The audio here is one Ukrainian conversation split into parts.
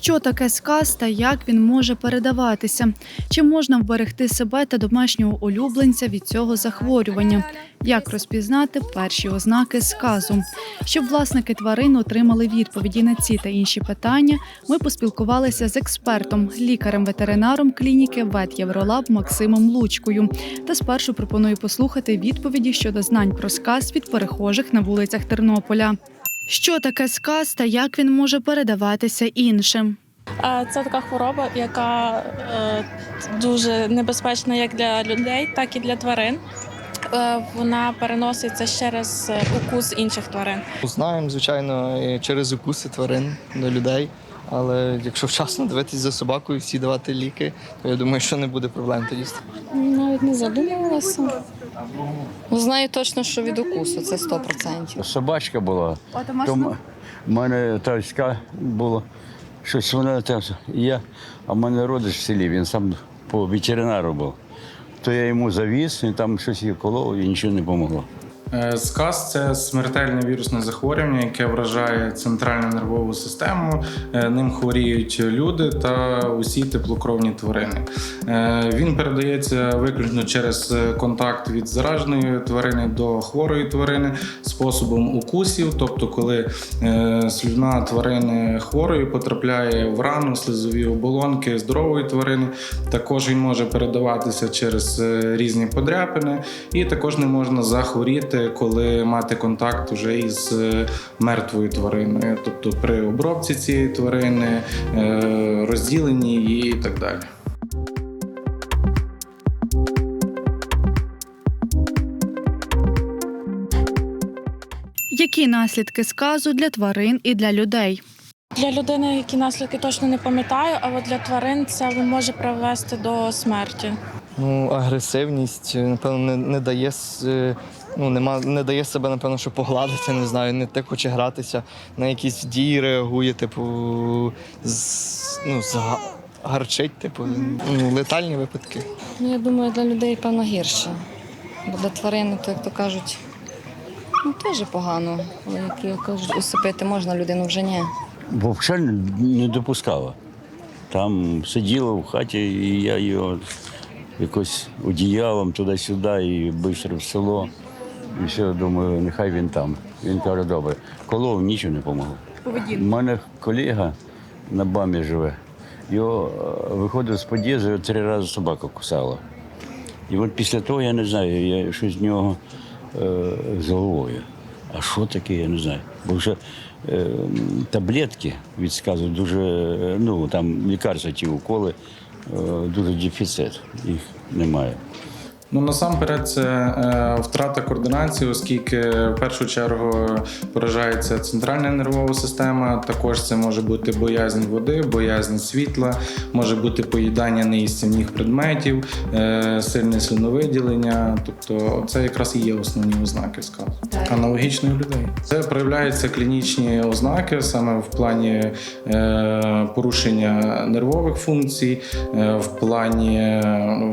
Що таке сказ та як він може передаватися? Чи можна вберегти себе та домашнього улюбленця від цього захворювання? Як розпізнати перші ознаки сказу? Щоб власники тварин отримали відповіді на ці та інші питання, ми поспілкувалися з експертом, лікарем-ветеринаром клініки Вет Євролаб Максимом Лучкою. Та спершу пропоную послухати відповіді щодо знань про сказ від перехожих на вулицях Тернополя. Що таке сказ та як він може передаватися іншим? Це така хвороба, яка е, дуже небезпечна як для людей, так і для тварин. Е, Вона переноситься через е, укус інших тварин. Знаємо, звичайно, і через укуси тварин до людей. Але якщо вчасно дивитись за собакою, всі давати ліки, то я думаю, що не буде проблем тоді. Навіть не задумувалася. Ну, знаю точно, що від укусу це 100%. Собачка була. То м- в мене тачка була. Щось вона теж. Я, а в мене родич в селі, він сам по ветеринару був. То я йому завіз, і там щось її колов, і нічого не допомогло. Е, Сказ це смертельне вірусне захворювання, яке вражає центральну нервову систему. Е, Ним хворіють люди та усі теплокровні тварини. Е, Він передається виключно через контакт від зараженої тварини до хворої тварини способом укусів, тобто, коли слюна тварини хворої потрапляє в рану, слизові оболонки здорової тварини. Також він може передаватися через різні подряпини, і також не можна захворіти, коли мати контакт вже із е, мертвою твариною, тобто при обробці цієї тварини, е, розділенні її і так далі. Які наслідки сказу для тварин і для людей? Для людини, які наслідки точно не пам'ятаю, а от для тварин це може привести до смерті. Ну, агресивність, напевно, не, не дає е, ну, нема, не дає себе, напевно, що погладити, не знаю, не так хоче гратися, на якісь дії реагує, типу, з, ну, зга- гарчить, типу, ну, летальні випадки. Ну, я думаю, для людей, певно, гірше. Бо для тварини, то як то кажуть, ну теж погано. Але як кажуть, усипити можна, людину вже ні. Взагалі не допускала. Там сиділа в хаті, і я його якось одіялом туди-сюди і швидко в село. І все, думаю, нехай він там. Він каже, добре. Колов нічого не допомогло. У мене колега на бамі живе. Його е, виходив з під'їзду, його три рази собака кусала. І от після того я не знаю, я щось з нього е, з головою. А що таке, я не знаю. Бо вже е, таблетки від сказу дуже, е, ну там лікарства ті уколи, е, дуже дефіцит, їх немає. Ну насамперед, це е, втрата координації, оскільки в першу чергу поражається центральна нервова система. Також це може бути боязнь води, боязнь світла, може бути поїдання неїстівних предметів, е, сильне слюновиділення. Тобто, це якраз і є основні ознаки сказу. Аналогічно в людей. Це проявляються клінічні ознаки саме в плані е, порушення нервових функцій, е, в плані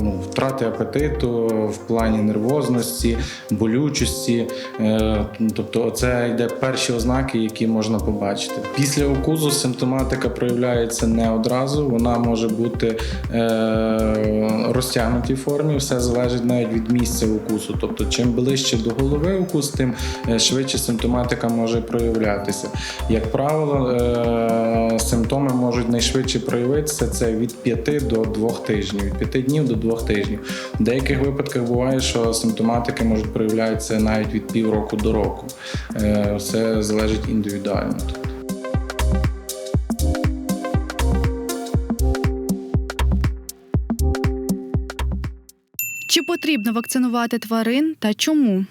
ну, втрати апетиту, в плані нервозності, болючості. Е, Тобто, це йде перші ознаки, які можна побачити. Після укусу симптоматика проявляється не одразу, вона може бути е, розтягнутій формі, все залежить навіть від місця укусу. Тобто, чим ближче до голови укус, тим е, швидше симптоматика може проявлятися. Як правило, симптоми можуть найшвидше проявитися це від 5 до 2 тижнів, від 5 днів до 2 тижнів. В деяких випадках буває, що симптоматики можуть проявлятися навіть від півроку до року. Е, Все залежить індивідуально. Чи потрібно вакцинувати тварин та чому?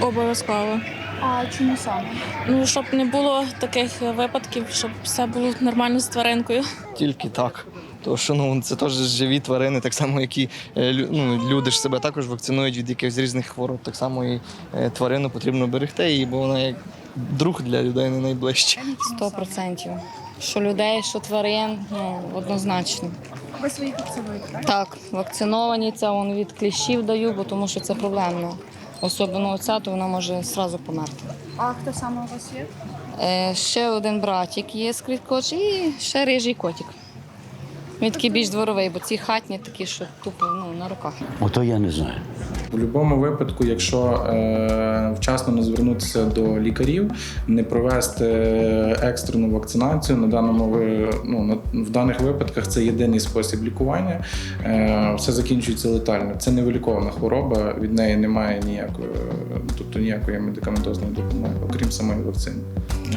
Обов'язково. А чому саме? Ну, щоб не було таких випадків, щоб все було нормально з тваринкою. Тільки так. Тому що ну, це теж живі тварини, так само, як і е, лю- ну, люди ж себе також вакцинують від якихось різних хвороб. Так само і е, тварину потрібно берегти її, бо вона як друг для людей не найближче. Сто процентів. Що людей, що тварин, ну, однозначно. Ви своїх вакцинуєте, так? Так, вакциновані це вон від кліщів даю, бо тому що це проблемно. Особливо оця, то вона може одразу померти. А хто саме у вас є? Е, ще один братик є скріткоч і ще рижий котик. Він такий більш дворовий, бо ці хатні такі, що тупо ну, на руках. Ото я не знаю. В будь-якому випадку, якщо е, вчасно не звернутися до лікарів, не провести екстрену вакцинацію на даному ну, в даних випадках це єдиний спосіб лікування. Е, все закінчується летально. Це невилікована хвороба, від неї немає ніякої, тобто ніякої медикаментозної допомоги, окрім самої вакцини.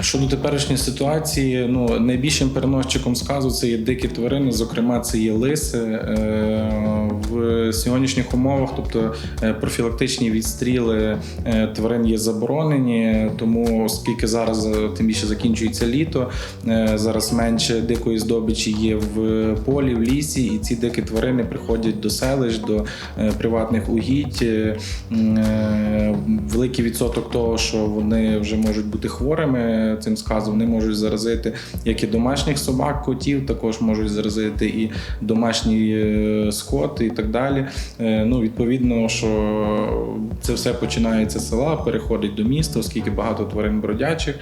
Щодо теперішньої ситуації, ну найбільшим переносчиком сказу це є дикі тварини, зокрема, це є лиси. Е, в сьогоднішніх умовах, тобто профілактичні відстріли е, тварин є заборонені, тому оскільки зараз е, тим більше закінчується літо, е, зараз менше дикої здобичі є в полі, в лісі, і ці дикі тварини приходять до селищ, до е, приватних угідь. Е, е, Великий відсоток того, що вони вже можуть бути хворими цим сказом, вони можуть заразити як і домашніх собак, котів, також можуть заразити і домашній е, скот, і так далі. Е, Ну, відповідно, що це все починається з села, переходить до міста, оскільки багато тварин бродячих,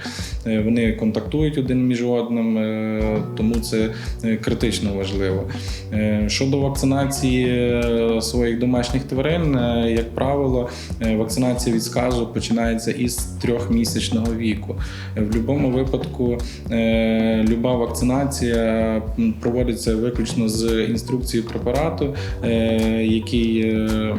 е, вони контактують один між одним, е, тому це е, критично важливо. Щодо вакцинації своїх домашніх тварин, як правило, вакцинація від сказу починається із трьохмісячного віку. В будь-якому випадку люба вакцинація проводиться виключно з інструкцією препарату, який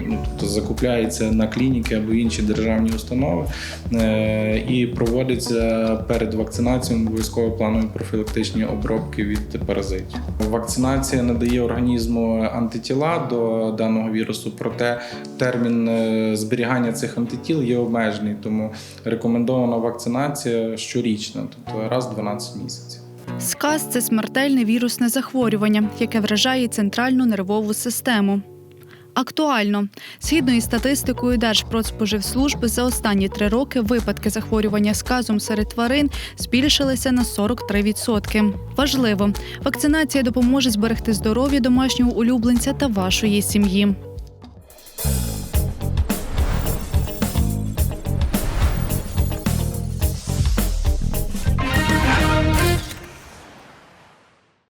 ну, тобто закупляється на клініки або інші державні установи, е, і проводиться перед вакцинацією обов'язково планові профілактичні обробки від паразитів. Вакцинація надає організму антитіла до даного вірусу, проте термін е, зберігання цих антитіл є обмежений, тому рекомендована вакцинація щорічна, тобто раз в 12 місяців. Сказ це смертельне вірусне захворювання, яке вражає центральну нервову систему. Актуально згідно із статистикою Держпродспоживслужби за останні три роки випадки захворювання сказом серед тварин збільшилися на 43%. Важливо, вакцинація допоможе зберегти здоров'я домашнього улюбленця та вашої сім'ї.